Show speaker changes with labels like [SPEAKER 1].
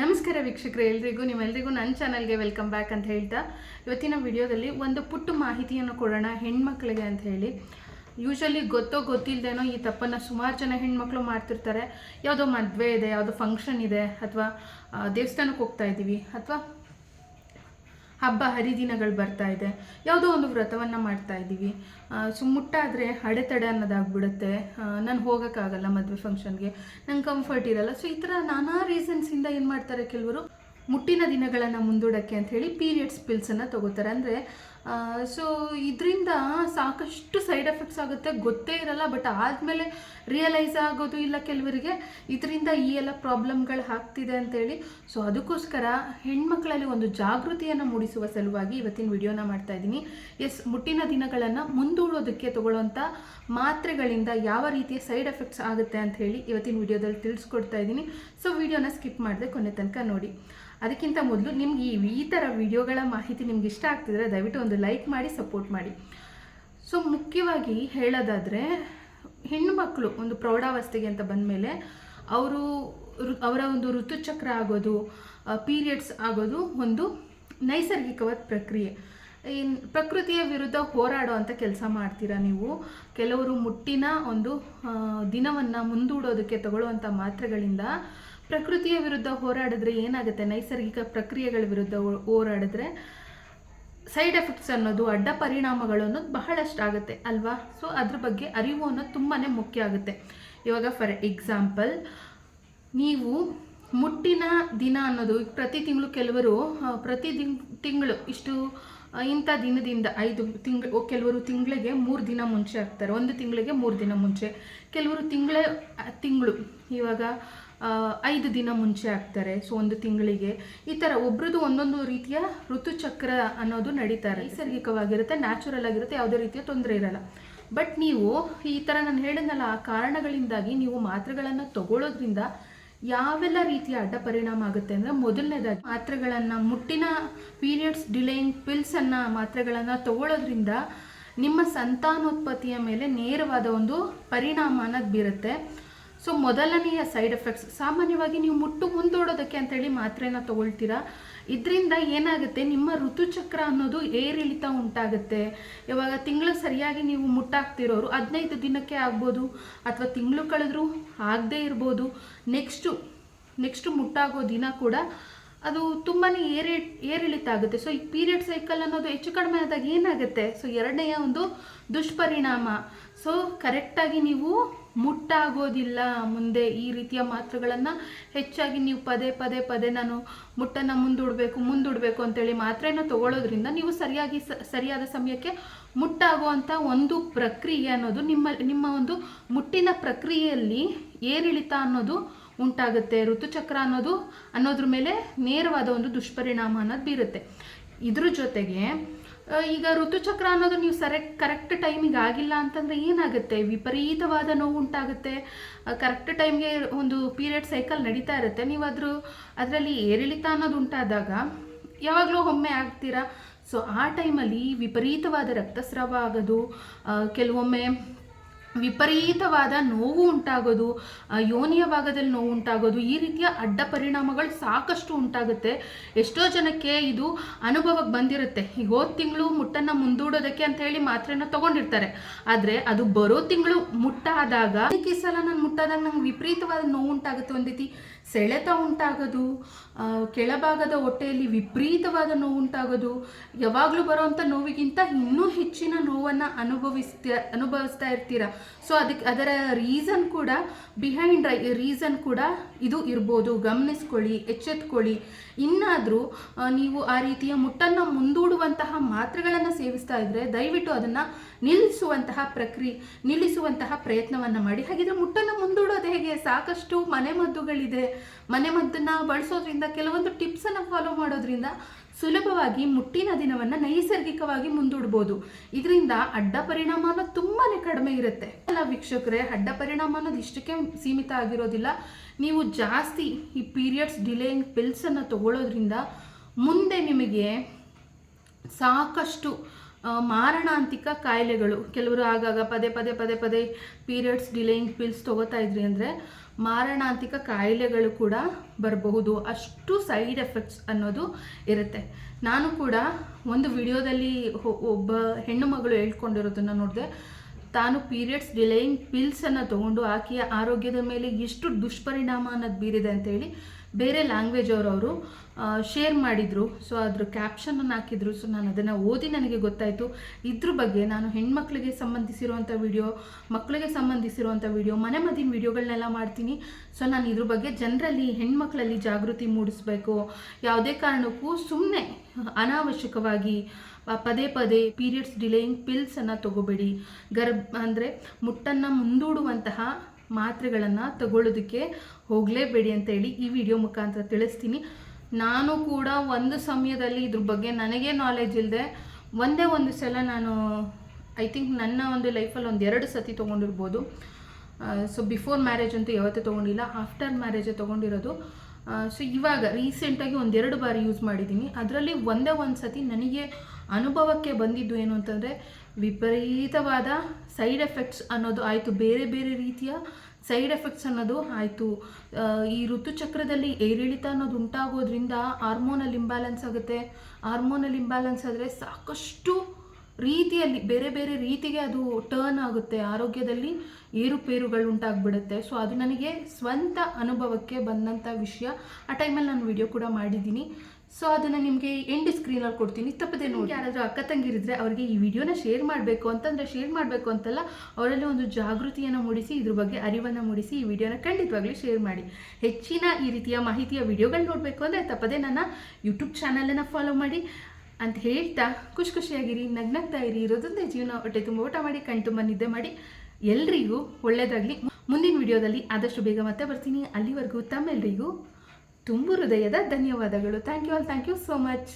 [SPEAKER 1] ನಮಸ್ಕಾರ ವೀಕ್ಷಕರು, ಎಲ್ರಿಗೂ, ನಿಮ್ಮೆಲ್ರಿಗೂ ನನ್ನ ಚಾನಲ್ಗೆ ವೆಲ್ಕಮ್ ಬ್ಯಾಕ್ ಅಂತ ಹೇಳ್ತಾ, ಇವತ್ತಿನ ವಿಡಿಯೋದಲ್ಲಿ ಒಂದು ಪುಟ್ಟ ಮಾಹಿತಿಯನ್ನು ಕೊಡೋಣ ಹೆಣ್ಮಕ್ಳಿಗೆ ಅಂತ ಹೇಳಿ. ಯೂಶ್ವಲಿ ಗೊತ್ತೋ ಗೊತ್ತಿಲ್ಲದೇನೋ ಈ ತಪ್ಪನ್ನು ಸುಮಾರು ಜನ ಹೆಣ್ಮಕ್ಳು ಮಾಡ್ತಿರ್ತಾರೆ. ಯಾವುದೋ ಮದುವೆ ಇದೆ, ಯಾವುದೋ ಫಂಕ್ಷನ್ ಇದೆ, ಅಥವಾ ದೇವಸ್ಥಾನಕ್ಕೆ ಹೋಗ್ತಾ ಇದ್ದೀವಿ, ಅಥವಾ ಹಬ್ಬ ಹರಿದಿನಗಳು ಬರ್ತಾ ಇದೆ. ಯಾವುದೋ ಒಂದು ವ್ರತವನ್ನು ಮಾಡ್ತಾ ಇದ್ದೀವಿ. ಸೊ ಮುಟ್ಟಾದರೆ ಅಡೆತಡೆ ಅನ್ನೋದಾಗ್ಬಿಡುತ್ತೆ. ನಾನು ಹೋಗೋಕ್ಕಾಗಲ್ಲ ಮದುವೆ ಫಂಕ್ಷನ್ಗೆ ನಂಗೆ ಕಂಫರ್ಟ್ ಇರಲ್ಲ. ಸೊ ಈ ಥರ ನಾನಾ ರೀಸನ್ಸಿಂದ ಏನು ಮಾಡ್ತಾರೆ ಕೆಲವರು? ಮುಟ್ಟಿನ ದಿನಗಳನ್ನು ಮುಂದೂಡೋಕ್ಕೆ ಅಂಥೇಳಿ ಪೀರಿಯಡ್ಸ್ ಪಿಲ್ಸನ್ನು ತಗೋತಾರೆ. ಅಂದರೆ ಸೊ ಇದರಿಂದ ಸಾಕಷ್ಟು ಸೈಡ್ ಎಫೆಕ್ಟ್ಸ್ ಆಗುತ್ತೆ. ಗೊತ್ತೇ ಇರಲ್ಲ ಬಟ್ ಆದಮೇಲೆ ರಿಯಲೈಸ್ ಆಗೋದು ಇಲ್ಲ ಕೆಲವರಿಗೆ. ಇದರಿಂದ ಈ ಎಲ್ಲ ಪ್ರಾಬ್ಲಮ್ಗಳು ಆಗ್ತಿದೆ ಅಂತೇಳಿ. ಸೊ ಅದಕ್ಕೋಸ್ಕರ ಹೆಣ್ಮಕ್ಳಲ್ಲಿ ಒಂದು ಜಾಗೃತಿಯನ್ನು ಮೂಡಿಸುವ ಸಲುವಾಗಿ ಇವತ್ತಿನ ವಿಡಿಯೋನ ಮಾಡ್ತಾ ಇದ್ದೀನಿ. ಎಸ್ ಮುಟ್ಟಿನ ದಿನಗಳನ್ನು ಮುಂದೂಡೋದಕ್ಕೆ ತಗೊಳ್ಳೋಂಥ ಮಾತ್ರೆಗಳಿಂದ ಯಾವ ರೀತಿಯ ಸೈಡ್ ಎಫೆಕ್ಟ್ಸ್ ಆಗುತ್ತೆ ಅಂತ ಹೇಳಿ ಇವತ್ತಿನ ವಿಡಿಯೋದಲ್ಲಿ ತಿಳಿಸ್ಕೊಡ್ತಾ ಇದ್ದೀನಿ. ಸೊ ವಿಡಿಯೋನ ಸ್ಕಿಪ್ ಮಾಡಿದೆ ಕೊನೆ ತನಕ ನೋಡಿ. ಅದಕ್ಕಿಂತ ಮೊದಲು ನಿಮ್ಗೆ ಈ ಈ ಥರ ವಿಡಿಯೋಗಳ ಮಾಹಿತಿ ನಿಮ್ಗೆ ಇಷ್ಟ ಆಗ್ತಿದ್ರೆ ದಯವಿಟ್ಟು ಒಂದು ಲೈಕ್ ಮಾಡಿ ಸಪೋರ್ಟ್ ಮಾಡಿ. ಸೊ ಮುಖ್ಯವಾಗಿ ಹೇಳೋದಾದರೆ ಹೆಣ್ಣು ಮಕ್ಕಳು ಒಂದು ಪ್ರೌಢಾವಸ್ಥೆಗೆ ಅಂತ ಬಂದಮೇಲೆ ಅವರು ಅವರ ಒಂದು ಋತುಚಕ್ರ ಆಗೋದು ಪೀರಿಯಡ್ಸ್ ಆಗೋದು ಒಂದು ನೈಸರ್ಗಿಕವಾದ ಪ್ರಕ್ರಿಯೆ. ಇನ್ ಪ್ರಕೃತಿಯ ವಿರುದ್ಧ ಹೋರಾಡೋ ಅಂತ ಕೆಲಸ ಮಾಡ್ತೀರಾ ನೀವು? ಕೆಲವರು ಮುಟ್ಟಿನ ಒಂದು ದಿನವನ್ನು ಮುಂದೂಡೋದಕ್ಕೆ ತಗೊಳ್ಳುವಂಥ ಮಾತ್ರೆಗಳಿಂದ ಪ್ರಕೃತಿಯ ವಿರುದ್ಧ ಹೋರಾಡಿದ್ರೆ ಏನಾಗುತ್ತೆ? ನೈಸರ್ಗಿಕ ಪ್ರಕ್ರಿಯೆಗಳ ವಿರುದ್ಧ ಹೋರಾಡಿದ್ರೆ ಸೈಡ್ ಎಫೆಕ್ಟ್ಸ್ ಅನ್ನೋದು, ಅಡ್ಡ ಪರಿಣಾಮಗಳು ಅನ್ನೋದು ಬಹಳಷ್ಟು ಆಗುತ್ತೆ ಅಲ್ವಾ? ಸೊ ಅದ್ರ ಬಗ್ಗೆ ಅರಿವು ಅನ್ನೋದು ತುಂಬಾ ಮುಖ್ಯ ಆಗುತ್ತೆ. ಇವಾಗ ಫಾರ್ ಎಕ್ಸಾಂಪಲ್ ನೀವು ಮುಟ್ಟಿನ ದಿನ ಅನ್ನೋದು, ಪ್ರತಿ ತಿಂಗಳು ಕೆಲವರು ಪ್ರತಿ ತಿಂಗಳು ಇಷ್ಟು ಇಂಥ ದಿನದಿಂದ ಐದು ತಿಂಗಳು ಕೆಲವರು ತಿಂಗಳಿಗೆ ಮೂರು ದಿನ ಮುಂಚೆ ಆಗ್ತಾರೆ. ಒಂದು ತಿಂಗಳಿಗೆ ಮೂರು ದಿನ ಮುಂಚೆ. ಕೆಲವರು ತಿಂಗಳೇ ತಿಂಗಳು. ಇವಾಗ ಐದು ದಿನ ಮುಂಚೆ ಆಗ್ತಾರೆ. ಸೊ, ಒಂದು ತಿಂಗಳಿಗೆ. ಈ ಥರ ಒಬ್ರದ್ದು ಒಂದೊಂದು ರೀತಿಯ ಋತುಚಕ್ರ ಅನ್ನೋದು ನಡೀತಾ ಇರುತ್ತೆ. ನೈಸರ್ಗಿಕವಾಗಿರುತ್ತೆ ನ್ಯಾಚುರಲ್ ಆಗಿರುತ್ತೆ, ಯಾವುದೇ ರೀತಿಯ ತೊಂದರೆ ಇರಲ್ಲ. ಬಟ್ ನೀವು ಈ ಥರ ನಾನು ಹೇಳಿದ್ನಲ್ಲ, ಆ ಕಾರಣಗಳಿಂದಾಗಿ ನೀವು ಮಾತ್ರೆಗಳನ್ನು ತಗೊಳ್ಳೋದ್ರಿಂದ ಯಾವೆಲ್ಲ ರೀತಿಯ ಅಡ್ಡ ಪರಿಣಾಮ ಆಗುತ್ತೆ ಅಂದರೆ ಮೊದಲನೇದಾಗಿ ಮಾತ್ರೆಗಳನ್ನು ಮುಟ್ಟಿನ ಪೀರಿಯಡ್ಸ್ ಡಿಲೇಯಿಂಗ್ ಪಿಲ್ಸನ್ನು ಮಾತ್ರೆಗಳನ್ನು ತಗೊಳ್ಳೋದ್ರಿಂದ ನಿಮ್ಮ ಸಂತಾನೋತ್ಪತ್ತಿಯ ಮೇಲೆ ನೇರವಾದ ಒಂದು ಪರಿಣಾಮ ಅನ್ನೋದು ಬೀರುತ್ತೆ. ಸೊ ಮೊದಲನೆಯ ಸೈಡ್ ಎಫೆಕ್ಟ್ಸ್ ಸಾಮಾನ್ಯವಾಗಿ ನೀವು ಮುಟ್ಟು ಮುಂದೋಡೋದಕ್ಕೆ ಅಂತೇಳಿ ಮಾತ್ರೆನ ತಗೊಳ್ತೀರಾ? ಇದರಿಂದ ಏನಾಗುತ್ತೆ? ನಿಮ್ಮ ಋತುಚಕ್ರ ಅನ್ನೋದು ಏರಿಳಿತ ಉಂಟಾಗುತ್ತೆ. ಇವಾಗ ತಿಂಗಳು ಸರಿಯಾಗಿ ನೀವು ಮುಟ್ಟಾಗ್ತಿರೋರು ಹದಿನೈದು ದಿನಕ್ಕೆ ಆಗ್ಬೋದು ಅಥವಾ ತಿಂಗಳು ಕಳೆದ್ರೂ ಆಗದೇ ಇರ್ಬೋದು. ನೆಕ್ಸ್ಟು ನೆಕ್ಸ್ಟು ಮುಟ್ಟಾಗೋ ದಿನ ಕೂಡ ಅದು ತುಂಬಾ ಏರಿ, ಏರಿಳಿತ ಆಗುತ್ತೆ. ಸೊ ಈ ಪೀರಿಯಡ್ ಸೈಕಲ್ ಅನ್ನೋದು ಹೆಚ್ಚು ಕಡಿಮೆ ಆದಾಗ ಏನಾಗುತ್ತೆ? ಸೊ ಎರಡನೆಯ ಒಂದು ದುಷ್ಪರಿಣಾಮ. ಸೊ ಕರೆಕ್ಟಾಗಿ ನೀವು ಮುಟ್ಟಾಗೋದಿಲ್ಲ. ಮುಂದೆ ಈ ರೀತಿಯ ಮಾತ್ರೆಗಳನ್ನು ಹೆಚ್ಚಾಗಿ ನೀವು ಪದೇ ಪದೇ ಪದೇ ನಾನು ಮುಟ್ಟನ್ನು ಮುಂದೂಡಬೇಕು ಮುಂದೂಡಬೇಕು ಅಂತೇಳಿ ಮಾತ್ರೆಯನ್ನು ತಗೊಳ್ಳೋದ್ರಿಂದ ನೀವು ಸರಿಯಾಗಿ ಸರಿಯಾದ ಸಮಯಕ್ಕೆ ಮುಟ್ಟಾಗುವಂಥ ಒಂದು ಪ್ರಕ್ರಿಯೆ ಅನ್ನೋದು ನಿಮ್ಮ ನಿಮ್ಮ ಒಂದು ಮುಟ್ಟಿನ ಪ್ರಕ್ರಿಯೆಯಲ್ಲಿ ಏರಿಳಿತ ಅನ್ನೋದು ಉಂಟಾಗುತ್ತೆ. ಋತುಚಕ್ರ ಅನ್ನೋದು ಅನ್ನೋದ್ರ ಮೇಲೆ ನೇರವಾದ ಒಂದು ದುಷ್ಪರಿಣಾಮ ಅನ್ನೋದು ಬೀರುತ್ತೆ. ಇದ್ರ ಜೊತೆಗೆ ಈಗ ಋತುಚಕ್ರ ಅನ್ನೋದು ನೀವು ಸರೆ ಕರೆಕ್ಟ್ ಟೈಮಿಗೆ ಆಗಿಲ್ಲ ಅಂತಂದರೆ ಏನಾಗುತ್ತೆ? ವಿಪರೀತವಾದ ನೋವು ಉಂಟಾಗುತ್ತೆ. ಕರೆಕ್ಟ್ ಟೈಮ್ಗೆ ಒಂದು ಪೀರಿಯಡ್ ಸೈಕಲ್ ನಡೀತಾ ಇರುತ್ತೆ. ನೀವು ಅದ್ರ ಅದರಲ್ಲಿ ಏರಿಳಿತ ಅನ್ನೋದು ಉಂಟಾದಾಗ ಯಾವಾಗಲೂ ಒಮ್ಮೆ ಆಗ್ತೀರಾ? ಸೊ ಆ ಟೈಮಲ್ಲಿ ವಿಪರೀತವಾದ ರಕ್ತಸ್ರಾವ ಆಗೋದು ಕೆಲವೊಮ್ಮೆ ವಿಪರೀತವಾದ ನೋವು ಉಂಟಾಗೋದು ಯೋನಿಯ ಭಾಗದಲ್ಲಿ ನೋವು ಉಂಟಾಗೋದು, ಈ ರೀತಿಯ ಅಡ್ಡ ಪರಿಣಾಮಗಳು ಸಾಕಷ್ಟು ಉಂಟಾಗುತ್ತೆ. ಎಷ್ಟೋ ಜನಕ್ಕೆ ಇದು ಅನುಭವಕ್ಕೆ ಬಂದಿರುತ್ತೆ. ಈಗ ಹೋದ ತಿಂಗಳು ಮುಟ್ಟನ್ನು ಮುಂದೂಡೋದಕ್ಕೆ ಅಂತ ಹೇಳಿ ಮಾತ್ರೆನ ತಗೊಂಡಿರ್ತಾರೆ. ಆದರೆ ಅದು ಬರೋ ತಿಂಗಳು ಮುಟ್ಟಾದಾಗ, ಈ ಸಲ ನಾನು ಮುಟ್ಟಾದಾಗ ನಂಗೆ ವಿಪರೀತವಾದ ನೋವು ಉಂಟಾಗುತ್ತೆ ಒಂದು ಸೆಳೆತ ಉಂಟಾಗೋದು ಕೆಳಭಾಗದ ಹೊಟ್ಟೆಯಲ್ಲಿ ವಿಪರೀತವಾದ ನೋವು ಉಂಟಾಗೋದು ಯಾವಾಗಲೂ ಬರೋವಂಥ ನೋವಿಗಿಂತ ಇನ್ನೂ ಹೆಚ್ಚಿನ ನೋವನ್ನು ಅನುಭವಿಸ್ತಾ ಅನುಭವಿಸ್ತಾ ಇರ್ತೀರ. ಸೊ ಅದಕ್ಕೆ ಅದರ ರೀಸನ್ ಕೂಡ ಬಿಹೈಂಡ್ ರೀಸನ್ ಕೂಡ ಇದು ಇರ್ಬೋದು. ಗಮನಿಸ್ಕೊಳ್ಳಿ, ಎಚ್ಚೆತ್ಕೊಳ್ಳಿ. ಇನ್ನಾದರೂ ನೀವು ಆ ರೀತಿಯ ಮುಟ್ಟನ್ನು ಮುಂದೂಡುವಂತಹ ಮಾತ್ರೆಗಳನ್ನು ಸೇವಿಸ್ತಾ ಇದ್ದರೆ ದಯವಿಟ್ಟು ಅದನ್ನು ನಿಲ್ಲಿಸುವಂತಹ ಪ್ರಕ್ರಿಯೆ, ನಿಲ್ಲಿಸುವಂತಹ ಪ್ರಯತ್ನವನ್ನು ಮಾಡಿ. ಹಾಗಿದ್ರೆ ಮುಟ್ಟನ್ನು ಮುಂದೂಡೋದು ಹೇಗೆ? ಸಾಕಷ್ಟು ಮನೆಮದ್ದುಗಳಿದೆ ಮನೆಮದ್ದನ್ನು ಬಳಸೋದ್ರಿಂದ, ಕೆಲವೊಂದು ಟಿಪ್ಸನ್ನು ಫಾಲೋ ಮಾಡೋದ್ರಿಂದ ಸುಲಭವಾಗಿ ಮುಟ್ಟಿನ ದಿನವನ್ನು ನೈಸರ್ಗಿಕವಾಗಿ ಮುಂದೂಡ್ಬೋದು. ಇದರಿಂದ ಅಡ್ಡ ಪರಿಣಾಮ ಅನ್ನೋದು ತುಂಬಾ ಕಡಿಮೆ ಇರುತ್ತೆ. ಅಲ್ಲ ವೀಕ್ಷಕರೇ, ಅಡ್ಡ ಪರಿಣಾಮ ಅನ್ನೋದು ಇಷ್ಟಕ್ಕೆ ಸೀಮಿತ ಆಗಿರೋದಿಲ್ಲ. ನೀವು ಜಾಸ್ತಿ ಈ ಪೀರಿಯಡ್ಸ್ ಡಿಲೇಯಿಂಗ್ ಪಿಲ್ಸನ್ನು ತಗೊಳ್ಳೋದ್ರಿಂದ ಮುಂದೆ ನಿಮಗೆ ಸಾಕಷ್ಟು ಮಾರಣಾಂತಿಕ ಕಾಯಿಲೆಗಳು. ಕೆಲವರು ಆಗಾಗ ಪದೇ ಪದೇ ಪದೇ ಪದೇ ಪೀರಿಯಡ್ಸ್ ಡಿಲೇಯಿಂಗ್ ಪಿಲ್ಸ್ ತೊಗೋತಾ ಇದ್ರಿ ಅಂದರೆ ಮಾರಣಾಂತಿಕ ಕಾಯಿಲೆಗಳು ಕೂಡ ಬರಬಹುದು. ಅಷ್ಟು ಸೈಡ್ ಎಫೆಕ್ಟ್ಸ್ ಅನ್ನೋದು ಇರುತ್ತೆ. ನಾನು ಕೂಡ ಒಂದು ವಿಡಿಯೋದಲ್ಲಿ ಒಬ್ಬ ಹೆಣ್ಣು ಮಗಳು ಹೇಳ್ಕೊಂಡಿರೋದನ್ನು ನೋಡಿದೆ. ತಾನು ಪೀರಿಯಡ್ಸ್ ಡಿಲೇಯಿಂಗ್ ಪಿಲ್ಸನ್ನು ತೊಗೊಂಡು ಆಕೆಯ ಆರೋಗ್ಯದ ಮೇಲೆ ಎಷ್ಟು ದುಷ್ಪರಿಣಾಮ ಅನ್ನೋದು ಬೀರಿದೆ ಅಂತೇಳಿ ಬೇರೆ ಲ್ಯಾಂಗ್ವೇಜ್ ಅವರವರು ಶೇರ್ ಮಾಡಿದರು. ಸೊ ಅದ್ರ ಕ್ಯಾಪ್ಷನನ್ನು ಹಾಕಿದ್ರು. ಸೊ ನಾನು ಅದನ್ನು ಓದಿ ನನಗೆ ಗೊತ್ತಾಯಿತು. ಇದ್ರ ಬಗ್ಗೆ ನಾನು ಹೆಣ್ಮಕ್ಳಿಗೆ ಸಂಬಂಧಿಸಿರುವಂಥ ವಿಡಿಯೋ ಮಕ್ಕಳಿಗೆ ಸಂಬಂಧಿಸಿರುವಂಥ ವಿಡಿಯೋ ಮನೆ ಮದಿನ ವಿಡಿಯೋಗಳನ್ನೆಲ್ಲ ಮಾಡ್ತೀನಿ. ಸೊ ನಾನು ಇದ್ರ ಬಗ್ಗೆ ಜನರಲ್ಲಿ, ಹೆಣ್ಮಕ್ಳಲ್ಲಿ ಜಾಗೃತಿ ಮೂಡಿಸ್ಬೇಕು. ಯಾವುದೇ ಕಾರಣಕ್ಕೂ ಸುಮ್ಮನೆ ಅನಾವಶ್ಯಕವಾಗಿ ಪದೇ ಪದೇ ಪೀರಿಯಡ್ಸ್ ಡಿಲೇಯಿಂಗ್ ಪಿಲ್ಸನ್ನು ತಗೋಬೇಡಿ. ಗರ್ಭ, ಅಂದರೆ ಮುಟ್ಟನ್ನು ಮುಂದೂಡುವಂತಹ ಮಾತ್ರೆಗಳನ್ನು ತಗೊಳ್ಳೋದಕ್ಕೆ ಹೋಗಲೇಬೇಡಿ ಅಂತೇಳಿ ಈ ವಿಡಿಯೋ ಮುಖಾಂತರ ತಿಳಿಸ್ತೀನಿ. ನಾನು ಕೂಡ ಒಂದು ಸಮಯದಲ್ಲಿ ಇದ್ರ ಬಗ್ಗೆ ನನಗೆ ನಾಲೆಜ್ ಇಲ್ಲದೆ ಒಂದೇ ಒಂದು ಸಲ ನಾನು ಐ ಥಿಂಕ್ ನನ್ನ ಒಂದು ಲೈಫಲ್ಲಿ ಒಂದು ಎರಡು ಸತಿ ತೊಗೊಂಡಿರ್ಬೋದು. ಸೊ ಬಿಫೋರ್ ಮ್ಯಾರೇಜ್ ಅಂತೂ ಯಾವತ್ತೂ ತೊಗೊಂಡಿಲ್ಲ ಆಫ್ಟರ್ ಮ್ಯಾರೇಜೇ ತೊಗೊಂಡಿರೋದು. ಸೊ ಇವಾಗ ರೀಸೆಂಟಾಗಿ ಒಂದೆರಡು ಬಾರಿ ಯೂಸ್ ಮಾಡಿದ್ದೀನಿ. ಅದರಲ್ಲಿ ಒಂದೇ ಒಂದು ಸತಿ ನನಗೆ ಅನುಭವಕ್ಕೆ ಬಂದಿದ್ದು ಏನು ಅಂತಂದರೆ ವಿಪರೀತವಾದ ಸೈಡ್ ಎಫೆಕ್ಟ್ಸ್ ಅನ್ನೋದು ಆಯಿತು, ಬೇರೆ ಬೇರೆ ರೀತಿಯ ಸೈಡ್ ಎಫೆಕ್ಟ್ಸ್ ಅನ್ನೋದು ಆಯಿತು. ಈ ಋತುಚಕ್ರದಲ್ಲಿ ಏರಿಳಿತ ಅನ್ನೋದು ಉಂಟಾಗೋದ್ರಿಂದ ಹಾರ್ಮೋನಲ್ ಇಂಬ್ಯಾಲೆನ್ಸ್ ಆಗುತ್ತೆ. ಹಾರ್ಮೋನಲ್ ಇಂಬ್ಯಾಲೆನ್ಸ್ ಆದರೆ ಸಾಕಷ್ಟು ರೀತಿಯಲ್ಲಿ, ಬೇರೆ ಬೇರೆ ರೀತಿಗೆ ಅದು ಟರ್ನ್ ಆಗುತ್ತೆ. ಆರೋಗ್ಯದಲ್ಲಿ ಏರುಪೇರುಗಳು ಉಂಟಾಗ್ಬಿಡುತ್ತೆ. ಸೊ ಅದು ನನಗೆ ಸ್ವಂತ ಅನುಭವಕ್ಕೆ ಬಂದಂಥ ವಿಷಯ. ಆ ಟೈಮಲ್ಲಿ ನಾನು ವಿಡಿಯೋ ಕೂಡ ಮಾಡಿದ್ದೀನಿ. ಸೊ ಅದನ್ನು ನಿಮಗೆ ಎಂಡ್ ಸ್ಕ್ರೀನ್ ಅಲ್ಲಿ ಕೊಡ್ತೀನಿ. ತಪ್ಪದೆ ನೋಡಿ. ಯಾರಾದರೂ ಅಕ್ಕ ತಂಗಿರಿದ್ರೆ ಅವರಿಗೆ ಈ ವಿಡಿಯೋನ ಶೇರ್ ಮಾಡಬೇಕು ಅಂತಂದರೆ ಶೇರ್ ಮಾಡಬೇಕು ಅಂತಲ್ಲ, ಅವರಲ್ಲಿ ಒಂದು ಜಾಗೃತಿಯನ್ನು ಮೂಡಿಸಿ, ಇದ್ರ ಬಗ್ಗೆ ಅರಿವನ್ನು ಮೂಡಿಸಿ ಈ ವಿಡಿಯೋನ ಖಂಡಿತವಾಗ್ಲೂ ಶೇರ್ ಮಾಡಿ. ಹೆಚ್ಚಿನ ಈ ರೀತಿಯ ಮಾಹಿತಿಯ ವಿಡಿಯೋಗಳು ನೋಡಬೇಕು ಅಂದರೆ ತಪ್ಪದೆ ನನ್ನ ಯೂಟ್ಯೂಬ್ ಚಾನಲನ್ನು ಫಾಲೋ ಮಾಡಿ. ಅಂತ ಹೇಳ್ತಾ ಖುಷಿ ಖುಷಿಯಾಗಿರಿ, ನಗ್ನಗ್ತಾ ಇರಿ, ಇರೋದೊಂದೇ ಜೀವನ, ಹೊಟ್ಟೆ ತುಂಬ ಊಟ ಮಾಡಿ, ಕಣ್ ತುಂಬ ನಿದ್ದೆ ಮಾಡಿ. ಎಲ್ರಿಗೂ ಒಳ್ಳೆಯದಾಗಲಿ ಮುಂದಿನ ವಿಡಿಯೋದಲ್ಲಿ ಆದಷ್ಟು ಬೇಗ ಮತ್ತೆ ಬರ್ತೀನಿ. ಅಲ್ಲಿವರೆಗೂ ತಮ್ಮೆಲ್ಲರಿಗೂ ತುಂಬು ಹೃದಯದ ಧನ್ಯವಾದಗಳು. Thank you all thank you so much